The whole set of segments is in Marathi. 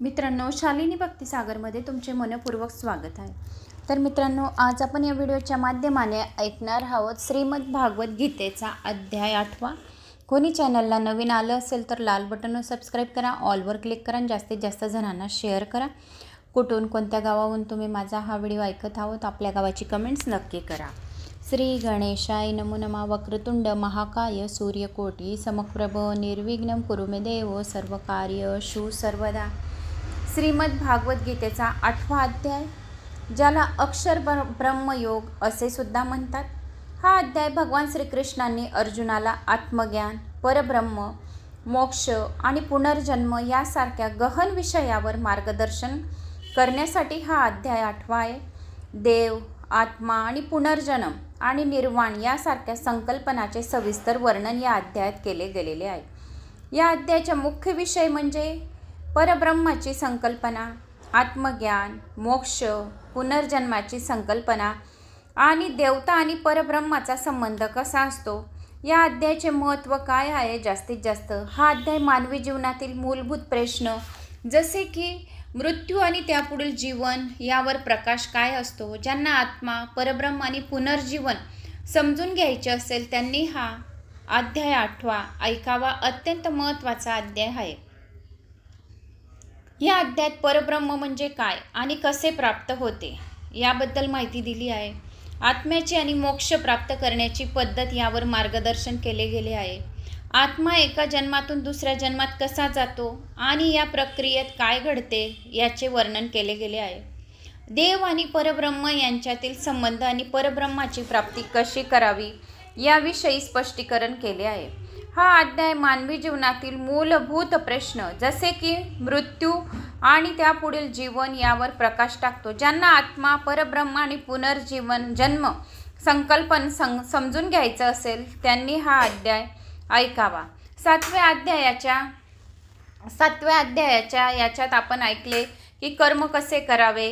मित्रांनो शालिनी भक्तिसागरमध्ये तुमचे मनपूर्वक स्वागत आहे. तर मित्रांनो आज आपण या व्हिडिओच्या माध्यमाने ऐकणार आहोत श्रीमद भागवत गीतेचा अध्याय आठवा. कोणी चॅनलला नवीन आलं असेल तर लाल बटनवर सबस्क्राईब करा ऑलवर क्लिक करा आणि जास्तीत जास्त जणांना शेअर करा. कुठून कोणत्या गावाहून तुम्ही माझा हा व्हिडिओ ऐकत आहोत आपल्या गावाची कमेंट्स नक्की करा. श्री गणेशाय नमो नमा वक्रतुंड महाकाय सूर्यकोटी समप्रभ निर्विघ्न कुरुमे देव सर्व कार्य शू सर्वदा. श्रीमद भागवद्गीतेचा आठवा अध्याय ज्याला अक्षर ब्र ब्रह्मयोग असे सुद्धा म्हणतात. हा अध्याय भगवान श्रीकृष्णांनी अर्जुनाला आत्मज्ञान परब्रह्म मोक्ष आणि पुनर्जन्म यासारख्या गहन विषयावर मार्गदर्शन करण्यासाठी हा अध्याय आठवा आहे. देव आत्मा आणि पुनर्जन्म आणि निर्वाण यासारख्या संकल्पनाचे सविस्तर वर्णन या अध्यायात केले गेलेले आहे. या अध्यायाचा मुख्य विषय म्हणजे परब्रह्माची संकल्पना आत्मज्ञान मोक्ष पुनर्जन्माची संकल्पना आणि देवता आणि परब्रह्माचा संबंध कसा असतो? या अध्यायाचे महत्त्व काय आहे? जास्तीत जास्त हा अध्याय मानवी जीवनातील मूलभूत प्रश्न. जसे की मृत्यू आणि त्यापुढील जीवन यावर प्रकाश काय असतो? ज्यांना आत्मा परब्रह्म आणि पुनर्जीवन समजून घ्यायचे असेल त्यांनी हा अध्याय आठवा ऐकावा. अत्यंत महत्त्वाचा अध्याय आहे. या अध्यायात परब्रह्म म्हणजे काय आणि कसे प्राप्त होते? याबद्दल माहिती दिली आहे. आत्म्याची आणि मोक्ष प्राप्त करण्याची पद्धत यावर मार्गदर्शन केले गेले आहे. आत्मा एका जन्मातून दुसऱ्या जन्मात कसा जातो आणि या प्रक्रियेत काय घडते याचे वर्णन केले गेले आहे. देव आणि परब्रह्म यांच्यातील संबंध आणि परब्रह्माची प्राप्ती कशी करावी याविषयी स्पष्टीकरण केले आहे. हा अध्याय मानवी जीवनातील मूलभूत प्रश्न जसे की मृत्यू आणि त्यापुढील जीवन यावर प्रकाश टाकतो ज्यांना आत्मा परब्रह्म आणि पुनर्जीवन जन्म संकल्पन सं समजून घ्यायचं असेल त्यांनी हा अध्याय ऐकावा. सातव्या अध्यायाच्या सातव्या अध्यायाच्या याच्यात आपण ऐकले की कर्म कसे करावे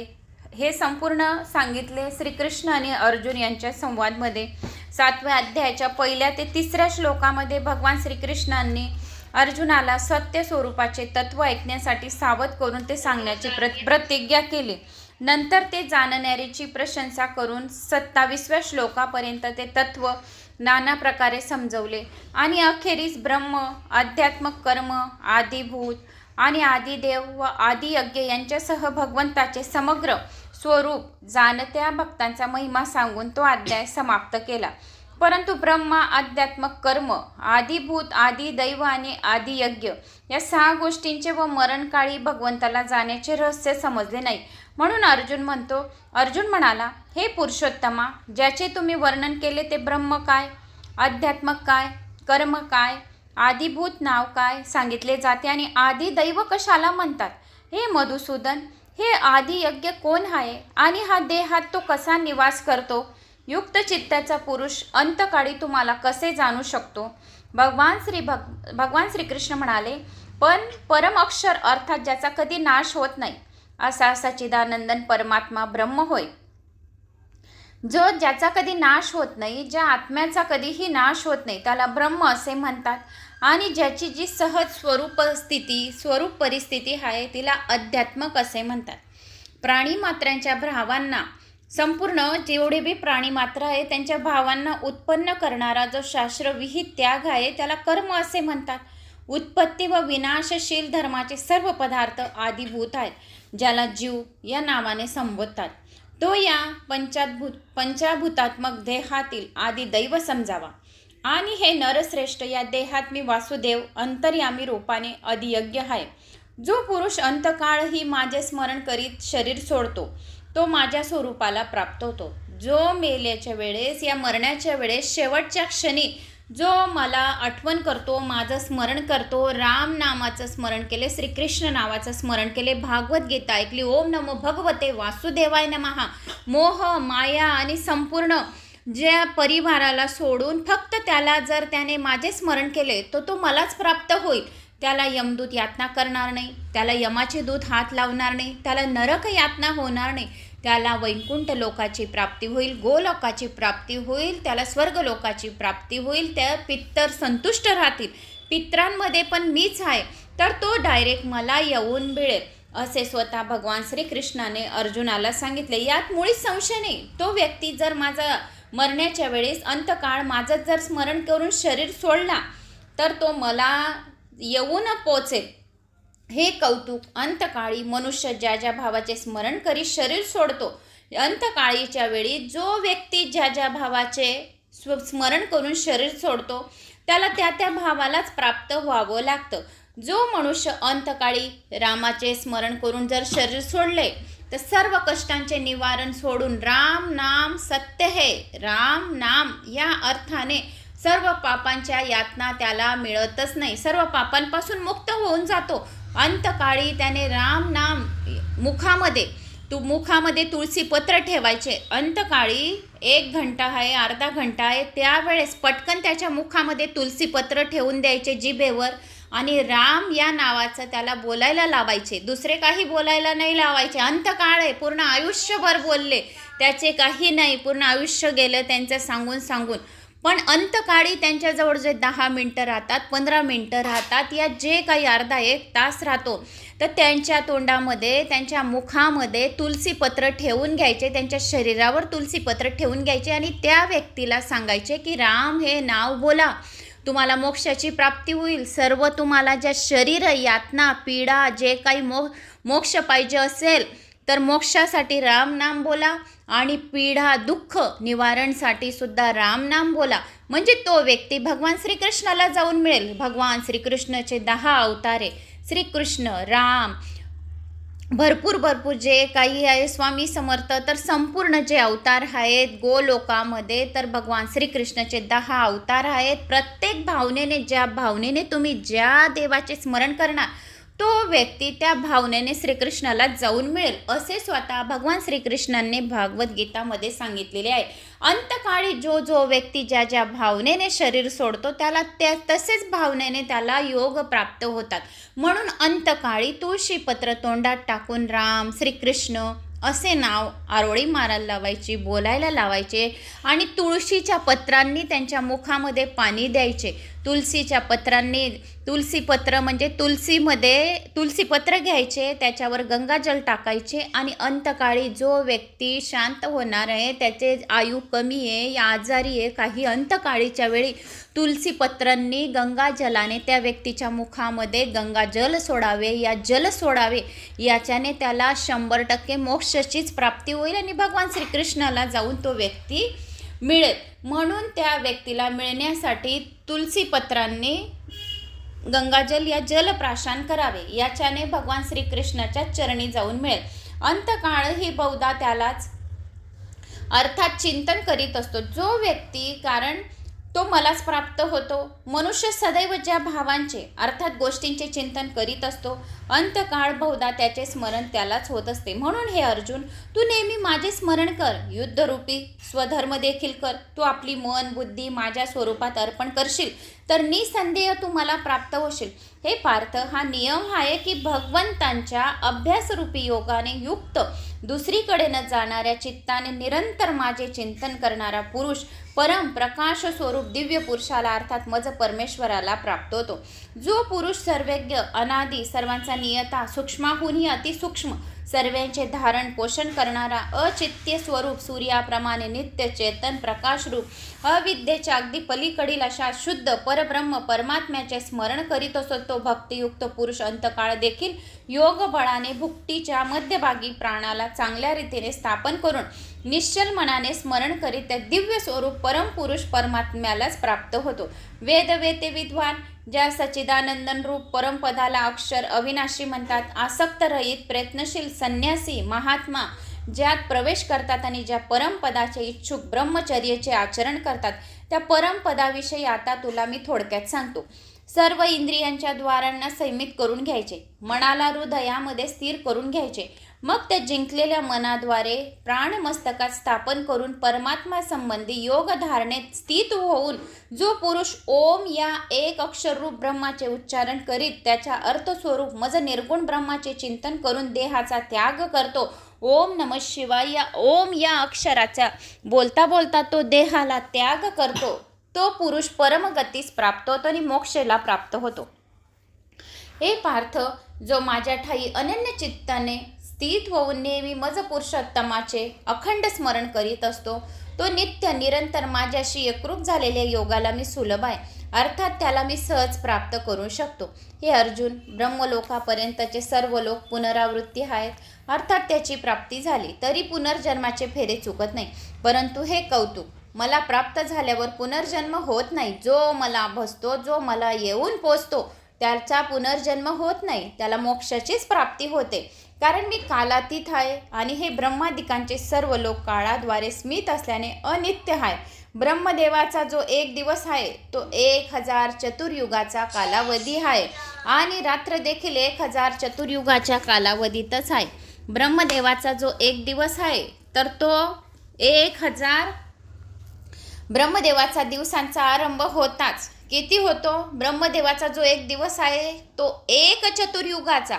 हे संपूर्ण सांगितले श्रीकृष्ण आणि अर्जुन यांच्या संवादमध्ये. सातव्या अध्यायाच्या पहिल्या ते तिसऱ्या श्लोकामध्ये भगवान श्रीकृष्णांनी अर्जुनाला सत्य स्वरूपाचे तत्व ऐकण्यासाठी सावध करून ते सांगण्याची प्र प्रतिज्ञा केली. नंतर ते जाणणाऱ्याची प्रशंसा करून सत्तावीसव्या श्लोकापर्यंत ते तत्व नाना प्रकारे समजवले. आणि अखेरीस ब्रह्म आध्यात्मक कर्म आदिभूत आणि आदिदेव व आदियज्ञ यांच्यासह भगवंताचे समग्र स्वरूप जाणत्या भक्तांचा महिमा सांगून तो अध्याय समाप्त केला. परंतु ब्रह्मा आध्यात्मक कर्म आदिभूत आदि दैव आणि आदियज्ञ या सहा गोष्टींचे व मरणकाळी भगवंताला जाण्याचे रहस्य समजले नाही. म्हणून अर्जुन म्हणतो अर्जुन म्हणाला हे पुरुषोत्तमा ज्याचे तुम्ही वर्णन केले ते ब्रह्म काय? अध्यात्मक काय? कर्म काय? आदिभूत नाव काय? सांगितले जाते आणि आदि दैव कशाला म्हणतात? हे मधुसूदन हे आधी यज्ञ कोण आहे? आणि हा देहात तो कसा निवास करतो? युक्त चित्ताचा पुरुष अंतकाळी तुम्हाला कसे जाणू शकतो? भगवान श्री भग भगवान श्रीकृष्ण म्हणाले पण परम अक्षर अर्थात ज्याचा कधी नाश होत नाही असा सच्चिदानंदन परमात्मा ब्रह्म होय. जो ज्याचा कधी नाश होत नाही ज्या आत्म्याचा कधीही नाश होत नाही त्याला ब्रह्म असे म्हणतात. आणि ज्याची जी सहज स्वरूप स्थिती स्वरूप परिस्थिती आहे तिला अध्यात्मक असे म्हणतात. प्राणीमात्रांच्या भावांना संपूर्ण जेवढे बी प्राणीमात्र आहे त्यांच्या भावांना उत्पन्न करणारा जो शास्त्रविहित त्याग आहे त्याला कर्म असे म्हणतात. उत्पत्ती व विनाशशील धर्माचे सर्व पदार्थ आदिभूत आहेत ज्याला जीव या नावाने संबोधतात. तो या पंचाभूत पंचाभूतात्मक देहातील आदी दैव समजावा. आणि हे नरश्रेष्ठ या देहात मी वासुदेव अंतर्यामी रूपाने अधियज्ञ आहे. जो पुरुष अंतकाळही माझे स्मरण करीत शरीर सोडतो तो माझ्या स्वरूपाला प्राप्त होतो. जो मेल्याच्या वेळेस या मरण्याच्या वेळेस शेवटच्या क्षणी जो मला आठवण करतो माझं स्मरण करतो राम नामाचं स्मरण केले श्रीकृष्ण नावाचं स्मरण केले भागवत गीता ऐकली ओम नमो भगवते वासुदेवाय नमहा मोह माया आणि संपूर्ण ज्या परिवाराला सोडून फक्त त्याला जर त्याने माझे स्मरण केले तर तो मलाच प्राप्त होईल. त्याला यमदूत यातना करणार नाही त्याला यमाचे दूत हात लावणार नाही त्याला नरक यातना होणार नाही. त्याला वैकुंठ लोकाची प्राप्ती होईल गोलोकाची प्राप्ती होईल त्याला स्वर्ग लोकाची प्राप्ती होईल त्या पित्तर संतुष्ट राहतील. पित्रांमध्ये पण मीच आहे तर तो डायरेक्ट मला येऊन मिळेल असे स्वतः भगवान श्रीकृष्णाने अर्जुनाला सांगितले. यात मुळीच संशय नाही तो व्यक्ती जर माझा मरण्याच्या वेळेस अंतकाळ माझं जर स्मरण करून शरीर सोडला तर तो मला येऊन पोचेल. हे कौतुक अंतकाळी मनुष्य ज्या ज्या भावाचे स्मरण करी शरीर सोडतो अंतकाळीच्या वेळी जो व्यक्ती ज्या ज्या भावाचे स्व स्मरण करून शरीर सोडतो त्याला त्या त्या भावालाच प्राप्त व्हावं लागतं. जो मनुष्य अंतकाळी रामाचे स्मरण करून जर शरीर सोडले तर सर्व कष्टांचे निवारण सोडून राम नाम सत्य हे राम नाम या अर्थाने सर्व पापांच्या यातना त्याला मिळतच नाही. सर्व पापांपासून मुक्त होऊन जातो. अंतकाळी त्याने राम नाम मुखामध्ये तू मुखामध्ये तुळशी पत्र ठेवायचे. अंतकाळी एक घंटा आहे अर्धा घंटा आहे त्यावेळेस पटकन त्याच्या मुखामध्ये तुलसी पत्र ठेवून द्यायचे जिभेवर. आणि राम या नावाचं त्याला बोलायला लावायचे. दुसरे काही बोलायला नाही लावायचे. अंतकाळ आहे. पूर्ण आयुष्यभर बोलले. त्याचे काही नाही. पूर्ण आयुष्य गेलं त्यांचं सांगून सांगून. पण अंतकाळी त्यांच्याजवळ जे दहा मिनटं राहतात पंधरा मिनटं राहतात या जे काही अर्धा एक तास राहतो तर त्यांच्या तोंडामध्ये त्यांच्या मुखामध्ये तुलसीपत्र ठेवून घ्यायचे त्यांच्या शरीरावर तुलसीपत्र ठेवून घ्यायचे आणि त्या व्यक्तीला सांगायचे की राम हे नाव बोला. तुम्हाला मोक्षाची प्राप्ती होईल. सर्व तुम्हाला ज्या शरीर यातना पीडा जे काही मो मोक्ष पाहिजे असेल तर मोक्षासाठी राम नाम बोला आणि पीडा दुःख निवारणसाठी सुद्धा राम नाम बोला. म्हणजे तो व्यक्ती भगवान श्रीकृष्णाला जाऊन मिळेल. भगवान श्रीकृष्णाचे दहा अवतारे. श्रीकृष्ण राम भरपूर भरपूर जे काही आहे स्वामी समर्थ तर संपूर्ण जे अवतार आहेत गोलोकामध्ये तर भगवान श्रीकृष्णाचे दहा अवतार आहेत. प्रत्येक भावनेने ज्या भावनेने तुम्ही ज्या देवाचे स्मरण करणार तो व्यक्ती त्या भावनेने श्रीकृष्णाला जाऊन मिळेल असे स्वतः भगवान श्रीकृष्णांनी भागवत गीतामध्ये सांगितलेले आहे. अंतकाळी जो जो व्यक्ती ज्या ज्या भावनेने शरीर सोडतो त्याला त्या तसेच भावनेने त्याला योग प्राप्त होतात. म्हणून अंतकाळी तुळशीपत्र तोंडात टाकून राम श्रीकृष्ण असे नाव आरोळी मारायला लावायची बोलायला लावायचे आणि तुळशीच्या पत्रांनी त्यांच्या मुखामध्ये पाणी द्यायचे. तुलसीच्या पत्रांनी तुलसीपत्र म्हणजे तुलसीमध्ये तुलसीपत्र घ्यायचे त्याच्यावर गंगाजल टाकायचे आणि अंतकाळी जो व्यक्ती शांत होणार आहे त्याचे आयु कमी आहे या आजारी आहे काही अंतकाळीच्या वेळी तुलसीपत्रांनी गंगाजलाने त्या व्यक्तीच्या मुखामध्ये गंगाजल सोडावे या जल सोडावे याच्याने त्याला शंभर टक्के मोक्षाचीच प्राप्ती होईल आणि भगवान श्रीकृष्णाला जाऊन तो व्यक्ती मिळेल. म्हणून त्या व्यक्तीला मिळण्यासाठी तुलसीपत्रांनी गंगाजल या जलप्राशन करावे. याच्याने भगवान श्रीकृष्णाच्या चरणी जाऊन मिळेल. अंतकाळ ही बहुधा त्यालाच अर्थात चिंतन करीत असतो. जो व्यक्ती कारण तो मलाच प्राप्त होतो. मनुष्य सदैव ज्या भावांचे अर्थात गोष्टींचे चिंतन करीत असतो अंतकाळ बहुधा त्याचे स्मरण त्यालाच होत असते. म्हणून हे अर्जुन तू नेहमी माझे स्मरण कर युद्धरूपी स्वधर्म देखील कर. तू आपली मन बुद्धी माझ्या स्वरूपात अर्पण करशील तर निसंदेह तू मला प्राप्त होशील. हे पार्थ हा नियम आहे की भगवंतांच्या अभ्यासरूपी योगाने युक्त दुसरीकडे न जाणाऱ्या चित्ताने निरंतर माझे चिंतन करणारा पुरुष परम प्रकाश स्वरूप दिव्य पुरुषाला अर्थात मज परमेश्वराला प्राप्त होतो. जो पुरुष सर्वज्ञ अनादी सर्वांचा नियता सूक्ष्माहूनही अतिसूक्ष्म सर्वांचे धारण पोषण करणारा अचित्य स्वरूप सूर्याप्रमाणे नित्य चेतन प्रकाशरूप अविद्येच्या अगदी पलीकडील अशा शुद्ध परब्रह्म परमात्म्याचे स्मरण करीत असतो तो भक्तियुक्त पुरुष अंतकाळ देखील योगबळाने भुक्तीच्या मध्यभागी प्राणाला चांगल्या रीतीने स्थापन करून निश्चल मनाने स्मरण करीत दिव्य स्वरूप परमपुरुष परमात्म्यालाच प्राप्त होतो. वेद वेते विद्वान ज्या सच्चिदानंदन रूप परमपदाला अक्षर अविनाशी म्हणतात आसक्त रहित प्रयत्नशील संन्यासी महात्मा ज्यात प्रवेश करतात आणि ज्या परमपदाचे इच्छुक ब्रह्मचर्याचे आचरण करतात त्या परमपदाविषयी आता तुला मी थोडक्यात सांगतो. सर्व इंद्रियांच्या द्वारांना संयमित करून घ्यायचे. मनाला हृदयामध्ये स्थिर करून घ्यायचे. मग त्या जिंकलेल्या मनाद्वारे प्राणमस्तकात स्थापन करून परमात्मा संबंधी योग धारणेत स्थित होऊन जो पुरुष ओम या एक अक्षररूप ब्रह्माचे उच्चारण करीत त्याच्या अर्थस्वरूप मज निर्गुण ब्रह्माचे चिंतन करून देहाचा त्याग करतो. ओम नम शिवाय या ओम या अक्षराचा बोलता बोलता तो देहाला त्याग करतो. तो पुरुष परमगतीस प्राप्त होतो आणि मोक्षेला प्राप्त होतो. हे पार्थ जो माझ्या ठाई अनन्य चित्ताने स्थित होऊन नेहमी मज पुरुषोत्तमाचे अखंड स्मरण करीत असतो. तो नित्य निरंतर माझ्याशी एकरूप झालेल्या योगाला मी सुलभ आहे. अर्थात त्याला मी सहज प्राप्त करू शकतो. हे अर्जुन ब्रह्मलोकापर्यंतचे सर्व लोक पुनरावृत्ती आहेत. अर्थात त्याची प्राप्ती झाली तरी पुनर्जन्माचे फेरे चुकत नाही. परंतु हे कौतुक मला प्राप्त झाल्यावर पुनर्जन्म होत नाही. जो मला भसतो जो मला येऊन पोचतो त्याचा पुनर्जन्म होत नाही. त्याला मोक्षाचीच प्राप्ती होते. कारण मी कालातीत आहे आणि हे ब्रह्मादिकांचे सर्व लोक काळाद्वारे स्मित असल्याने अनित्य आहे. ब्रह्मदेवाचा जो एक दिवस आहे तो एक हजार चतुर्युगाचा कालावधी आहे आणि रात्र देखील एक हजार चतुर्युगाच्या कालावधीतच आहे. ब्रह्मदेवाचा जो एक दिवस आहे तर तो एक हजार ब्रह्मदेवाचा दिवसांचा आरंभ होताच. किती होतो? ब्रह्मदेवाचा जो एक दिवस आहे तो एक चतुर्युगाचा.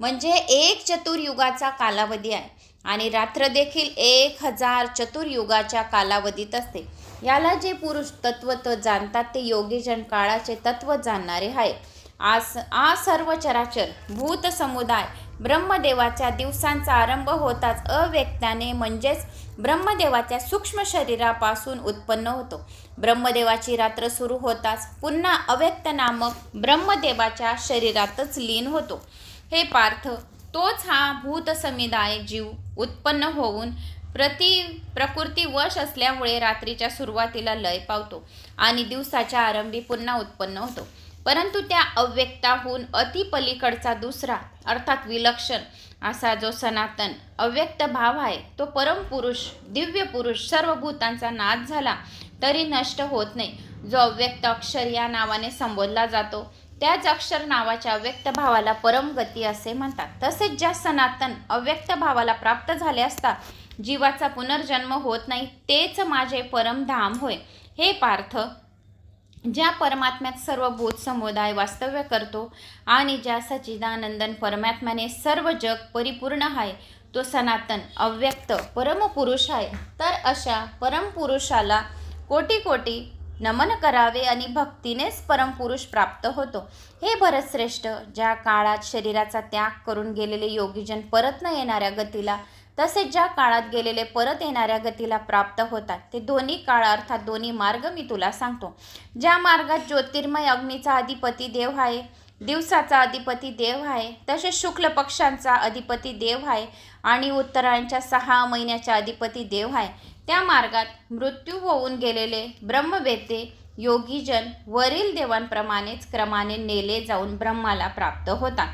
म्हणजे एक चतुर्युगाचा कालावधी आहे. आणि रात्र देखील एक हजार चतुर्युगाच्या कालावधीत असते. याला जे पुरुष तत्वत जाणतात ते योगीजन काळाचे तत्व जाणणारे आहे आज आ सर्व चराचर भूत समुदाय ब्रह्मदेवाच्या दिवसांचा आरंभ होताच अव्यक्ताने म्हणजेच ब्रह्मदेवाच्या सूक्ष्म शरीरापासून उत्पन्न होतो. ब्रह्मदेवाची रात्र सुरू होताच पुन्हा अव्यक्त नामक ब्रह्मदेवाच्या शरीरातच लीन होतो. हे पार्थ तोच हा भूत समुदाय जीव उत्पन्न होऊन प्रति प्रकृती वश असल्यामुळे रात्रीच्या सुरुवातीला लय पावतो आणि दिवसाच्या आरंभी पुन्हा उत्पन्न होतो. परंतु त्या अव्यक्ताहून अतिपलीकडचा दुसरा अर्थात विलक्षण असा जो सनातन अव्यक्त भाव आहे तो परमपुरुष दिव्य पुरुष सर्व भूतांचा नाश झाला तरी नष्ट होत नाही. जो अव्यक्त अक्षर या नावाने संबोधला जातो त्याच अक्षर नावाच्या अव्यक्त भावाला परमगती असे म्हणतात. तसेच ज्या सनातन अव्यक्त भावाला प्राप्त झाले असता जीवाचा पुनर्जन्म होत नाही तेच माझे परमधाम होय. हे पार्थ ज्या परमात्म्यात सर्व बोध समुदाय वास्तव्य करतो आणि ज्या सच्चिदानंदन परमात्म्याने सर्व जग परिपूर्ण आहे तो सनातन अव्यक्त परमपुरुष आहे. तर अशा परमपुरुषाला कोटी कोटी नमन करावे आणि भक्तीनेच परमपुरुष प्राप्त होतो. हे भरतश्रेष्ठ ज्या काळात शरीराचा त्याग करून गेलेले योगीजन परत न येणाऱ्या गतीला तसेच ज्या काळात गेलेले परत येणाऱ्या गतीला प्राप्त होतात ते दोन्ही काळ अर्थात दोन्ही मार्ग मी तुला सांगतो. ज्या मार्गात ज्योतिर्मय अग्नीचा अधिपती देव आहे दिवसाचा अधिपती देव आहे तसेच शुक्ल पक्षांचा अधिपती देव आहे आणि उत्तरायणच्या सहा महिन्याचा अधिपती देव आहे. त्या मार्गात मृत्यू होऊन गेलेले ब्रह्मवेते योगीजन वरील देवांप्रमाणेच क्रमाने नेले जाऊन ब्रह्माला प्राप्त होतात.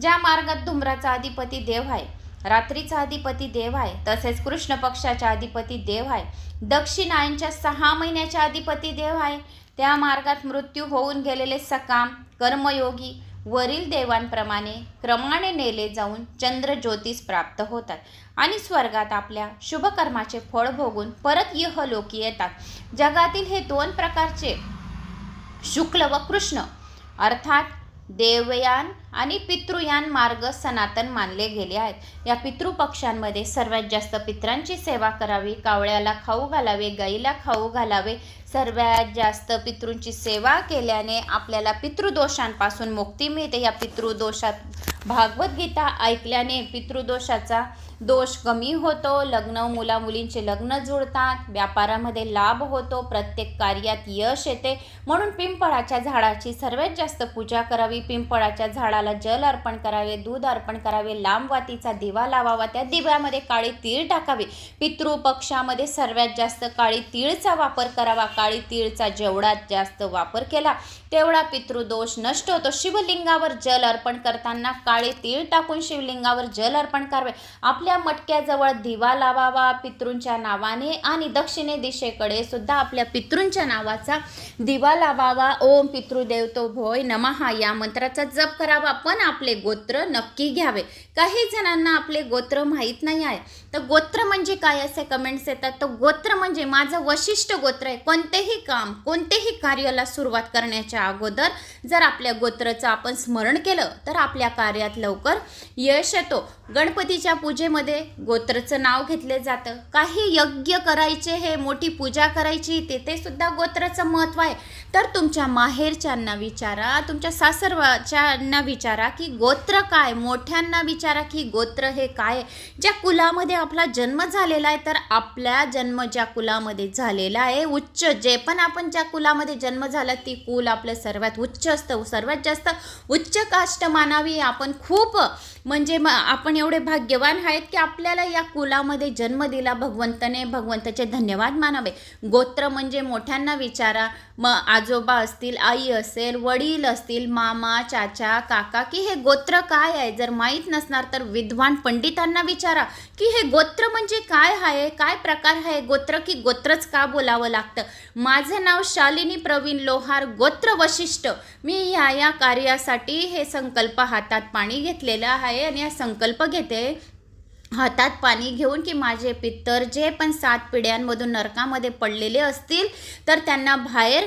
ज्या मार्गात धुम्राचा अधिपती देव आहे रात्रीचा अधिपती देव आहे तसेच कृष्ण पक्षाचा अधिपती देव आहे दक्षिणायनच्या सहा महिन्याच्या अधिपती देव आहे त्या मार्गात मृत्यू होऊन गेलेले सकाम कर्मयोगी वरील देवांप्रमाणे क्रमाने नेले जाऊन चंद्र ज्योतिष प्राप्त होतात. आणि स्वर्गात आपल्या शुभकर्माचे फळ भोगून परत यहलोकी येतात. जगातील हे दोन प्रकारचे शुक्ल व कृष्ण अर्थात देवयान आणि पितृयान मार्ग सनातन मानले गेले आहेत. या पितृपक्षांमध्ये सर्वात जास्त पित्रांची सेवा करावी कावळ्याला खाऊ घालावे गाईला खाऊ घालावे सर्वात जास्त पितृंची सेवा केल्याने आपल्याला पितृदोषांपासून मुक्ती मिळते. या पितृदोषात भागवत गीता ऐकल्याने पितृदोषाचा दोष कमी होतो लग्न मुला मुलींचे लग्न जुळतात व्यापारामध्ये लाभ होतो प्रत्येक कार्यात यश येते. म्हणून पिंपळाच्या झाडाची सर्वात जास्त पूजा करावी. पिंपळाच्या झाडाला जल अर्पण करावे दूध अर्पण करावे लांब वातीचा दिवा लावावा त्या दिव्यामध्ये काळी तीळ टाकावी. पितृपक्षामध्ये सर्वात जास्त काळी तीळचा वापर करावा. काळी तीळचा जेवढा जास्त वापर केला तेवढा पितृदोष नष्ट होतो. शिवलिंगावर जल अर्पण करताना काळे तीळ टाकून शिवलिंगावर जल अर्पण करावे. आपल्या मटक्याजवळ दिवा लावावा पितृंच्या नावाने आणि दक्षिणे दिशेकडे सुद्धा आपल्या पितृंच्या नावाचा दिवा लावावा. ओम पितृदेवतो भोय नमहा. या मंत्राचा जप करावा. पण आपले गोत्र नक्की घ्यावे. काही जणांना आपले गोत्र माहीत नाही आहे. तर गोत्र म्हणजे काय असे कमेंट्स येतात? तर गोत्र म्हणजे माझं वशिष्ठ गोत्र आहे. कोणतेही काम कोणतेही कार्याला सुरुवात करण्याच्या अगोदर जर आपल्या गोत्राचं आपण स्मरण केलं तर आपल्या कार्यात लवकर यश येतो. गणपतीच्या पूजेमध्ये गोत्रचं नाव घेतले जातं. काही यज्ञ करायचे हे मोठी पूजा करायची तिथे सुद्धा गोत्राचं महत्त्व आहे. तर तुमच्या माहेरच्यांना विचारा तुमच्या सासरवाच्यांना विचारा की गोत्र काय? मोठ्यांना विचारा की गोत्र हे काय? ज्या कुलामध्ये आपला जन्म झालेला आहे तर आपला जन्म ज्या कुलामध्ये झालेला आहे उच्च जे पण आपण ज्या कुलामध्ये जन्म झाला ती कुल आपलं सर्वात उच्च असतं. सर्वात जास्त उच्च काष्ट मानावी. आपण खूप म्हणजे म आपण एवढे भाग्यवान आहेत की आपल्याला या कुलामध्ये जन्म दिला भगवंताने भगवंताचे धन्यवाद मानावे. गोत्र म्हणजे मोठ्यांना विचारा. मग आजोबा असतील आई असेल वडील असतील मामा चाचा काका की हे गोत्र काय आहे? जर माहीत नसणार तर विद्वान पंडितांना विचारा. की हे गोत्र म्हणजे काय आहे? काय प्रकार आहे? गोत्र की गोत्रच का बोलावं लागतं? माझं नाव शालिनी प्रवीण लोहार गोत्र वशिष्ठ. मी ह्या या कार्यासाठी हे संकल्प हातात पाणी घेतलेलं आहे. आणि हा संकल्प घेते हातात पाणी घेऊन की माझे पित्तर जे पण सात पिढ्यांमधून नरकामध्ये पडलेले असतील तर त्यांना बाहेर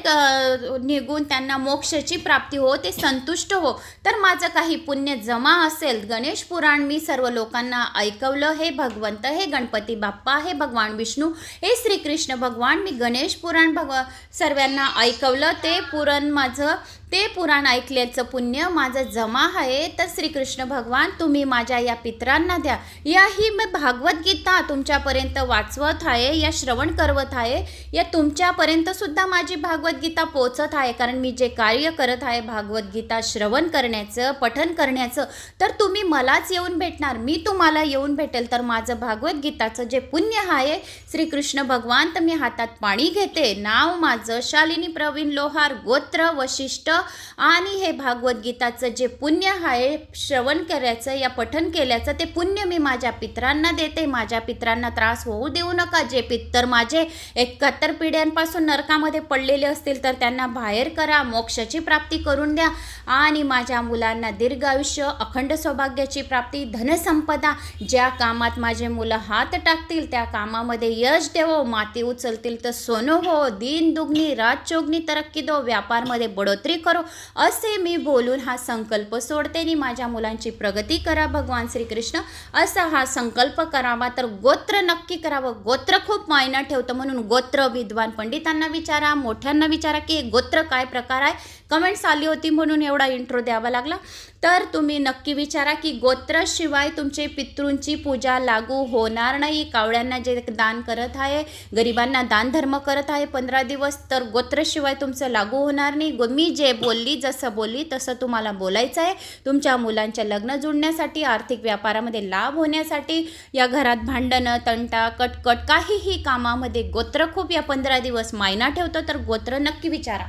निघून त्यांना मोक्षाची प्राप्ती हो ते संतुष्ट हो. तर माझं काही पुण्य जमा असेल गणेश पुराण मी सर्व लोकांना ऐकवलं. हे भगवंत हे गणपती बाप्पा हे भगवान विष्णू हे श्रीकृष्ण भगवान मी गणेश पुराण भगव सर्वांना ऐकवलं. ते पुरण माझं ते पुराण ऐकल्याचं पुण्य माझं जमा आहे. तर श्रीकृष्ण भगवान तुम्ही माझ्या या पितरांना द्या. याही मी भागवद्गीता तुमच्यापर्यंत वाचवत आहे या श्रवण करवत आहे. या तुमच्यापर्यंत सुद्धा माझी भागवद्गीता पोचत आहे. कारण मी जे कार्य करत आहे भागवद्गीता श्रवण करण्याचं पठन करण्याचं तर तुम्ही मलाच येऊन भेटणार. मी तुम्हाला येऊन भेटेल. तर माझं भागवद्गीताचं जे पुण्य आहे श्रीकृष्ण भगवान तर मी हातात पाणी घेते. नाव माझं शालिनी प्रवीण लोहार गोत्र वशिष्ठ आणि हे भागवद्गीताचं जे पुण्य आहे श्रवण करायचं या पठन केल्याचं ते पुण्य मी माझ्या पितरांना देते. माझ्या पितरांना त्रास होऊ देऊ नका. जे पित्तर माझे एकाहत्तर पिढ्यांपासून नरकामध्ये पडलेले असतील तर त्यांना बाहेर करा. मोक्षाची प्राप्ती करून द्या. आणि माझ्या मुलांना दीर्घ आयुष्य अखंड सौभाग्याची प्राप्ती धनसंपदा ज्या कामात माझे मुलं हात टाकतील त्या कामामध्ये यश देवो. माती उचलतील तर सोनं हो. दिन दुग्नी रात चोगनी तरक्की दो. व्यापारमध्ये बढोतरी करो. असे मी बोलून हा संकल्प सोडते आणि माझ्या मुलांची प्रगती करा. भगवान श्रीकृष्ण असा हा संकल्प करावा तर गोत्र नक्की करावं. गोत्र खूप मायना ठेवतं म्हणून गोत्र विद्वान पंडितांना विचारा मोठ्यांना विचारा की हे गोत्र काय प्रकार आहे? कमेंट्स आली होती म्हणून एवढा इंट्रो द्यावा लागला. तर तुम्ही नक्की विचारा की गोत्राशिवाय तुमचे पितृंची पूजा लागू होणार नाही. कावळ्यांना जे दान करत आहे गरिबांना दानधर्म करत आहे पंधरा दिवस तर गोत्राशिवाय तुमचं लागू होणार नाही. गो मी जे बोलली जसं बोलली तसं तुम्हाला बोलायचं आहे. तुमच्या मुलांच्या लग्न जुळण्यासाठी आर्थिक व्यापारामध्ये लाभ होण्यासाठी या घरात भांडणं तंटा कटकट काहीही कामामध्ये गोत्र खूप या पंधरा दिवस मायना ठेवतो. तर गोत्र नक्की विचारा.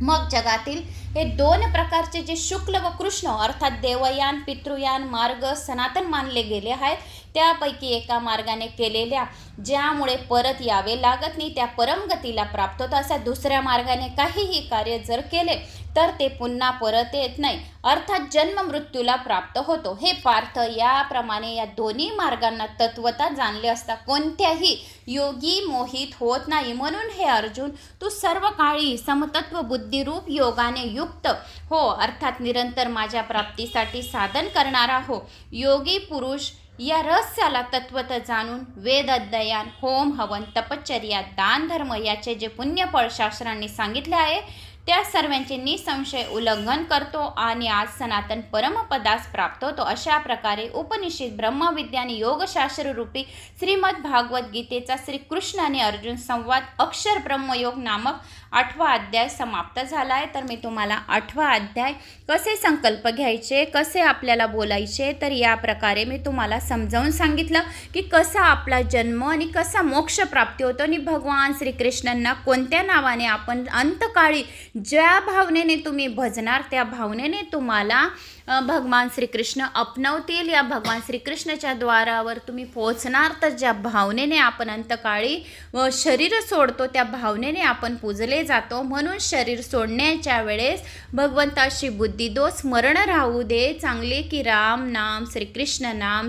मग जगातील हे दोन प्रकारचे जे शुक्ल व कृष्ण अर्थात देवयान पितृयान मार्ग सनातन मानले गेले आहेत त्यापैकी एका मार्गाने केलेल्या ज्यामुळे परत यावे लागत नाही त्या परमगतीला प्राप्त होतं. अशा दुसऱ्या मार्गाने काहीही कार्य जर केले तर ते पुन्हा परत येत नाही. अर्थात जन्म मृत्यूला प्राप्त होतो. हे पार्थ याप्रमाणे या दोन्ही मार्गांना तत्वता जाणले असता कोणत्याही योगी मोहित होत नाही. म्हणून हे अर्जुन तू सर्व काळी समतत्व बुद्धिरूप योगाने युक्त. हो अर्थात निरंतर माझ्या प्राप्तीसाठी साधन करणारा हो. योगी पुरुष या रहस्याला तत्वत जाणून वेद अध्ययन होम हवन तपश्चर्या दान धर्म याचे जे पुण्यफळ शास्त्रांनी सांगितले आहे त्या सर्वांचे निसंशय उल्लंघन करतो आणि आज सनातन परमपदास प्राप्त होतो अशा प्रकारे उपनिषद ब्रह्मविद्या आणि योगशास्त्र रूपी श्रीमद भागवत गीतेचा श्रीकृष्ण आणि अर्जुन संवाद अक्षर ब्रह्मयोग नामक आठवा अध्याय समाप्त झाला आहे तर मी तुम्हाला आठवा अध्याय कसे संकल्प घ्यायचे कसे आपल्याला बोलायचे तर या प्रकारे मी तुम्हाला समजावून सांगितलं की कसा आपला जन्म आणि कसा मोक्ष प्राप्ती होतो. आणि भगवान श्रीकृष्णांना कोणत्या नावाने आपण अंतकाळी ज्या भावनेने तुम्ही भजणार त्या भावनेने तुम्हाला भगवान श्रीकृष्ण अपनवतील. या भगवान श्रीकृष्णाच्या द्वारावर तुम्ही पोहोचणार. तर ज्या भावनेने आपण अंतकाळी व शरीर सोडतो त्या भावनेने आपण पूजले जातो. म्हणून शरीर सोडण्याच्या वेळेस भगवंताशी बुद्धी दो स्मरण राहू दे. चांगले की राम नाम श्रीकृष्ण नाम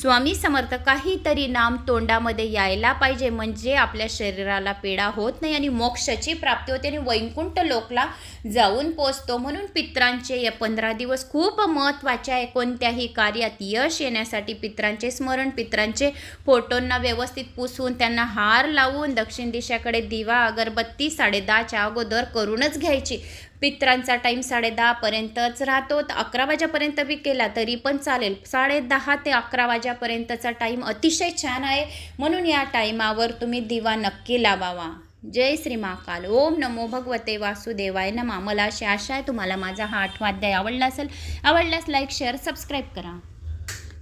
स्वामी समर्थ काहीतरी नाम तोंडामध्ये यायला पाहिजे म्हणजे आपल्या शरीराला पीडा होत नाही आणि मोक्षाची प्राप्ती होते आणि वैकुंठ लोकला जाऊन पोचतो. म्हणून पित्रांचे या पंधरा दिवस खूप महत्त्वाचे आहे. कोणत्याही कार्यात यश येण्यासाठी पित्रांचे स्मरण पित्रांचे फोटोंना व्यवस्थित पुसून त्यांना हार लावून दक्षिण दिशाकडे दिवा अगरबत्ती साडेदहाच्या अगोदर करूनच घ्यायची. पित्रांचा टाईम साडेदहापर्यंतच राहतो. तर अकरा वाजेपर्यंत बी केला तरी पण चालेल. साडेदहा ते अकरा वाजेपर्यंतचा टाईम अतिशय छान आहे. म्हणून या टाईमावर तुम्ही दिवा नक्की लावावा. जय श्री महाकाल. ओम नमो भगवते वासुदेवाय नमा. मला अशी आशा आहे तुम्हाला माझा हा आठवाध्याय आवडला असेल. आवडल्यास लाईक शेअर सबस्क्राईब करा.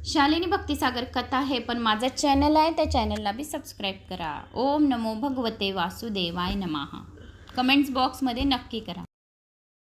शालिनी भक्तिसागर कथा हे पण माझं चॅनल आहे. त्या चॅनलला बी सबस्क्राईब करा. ओम नमो भगवते वासुदेवाय नमः. कमेंट्स बॉक्समध्ये नक्की करा.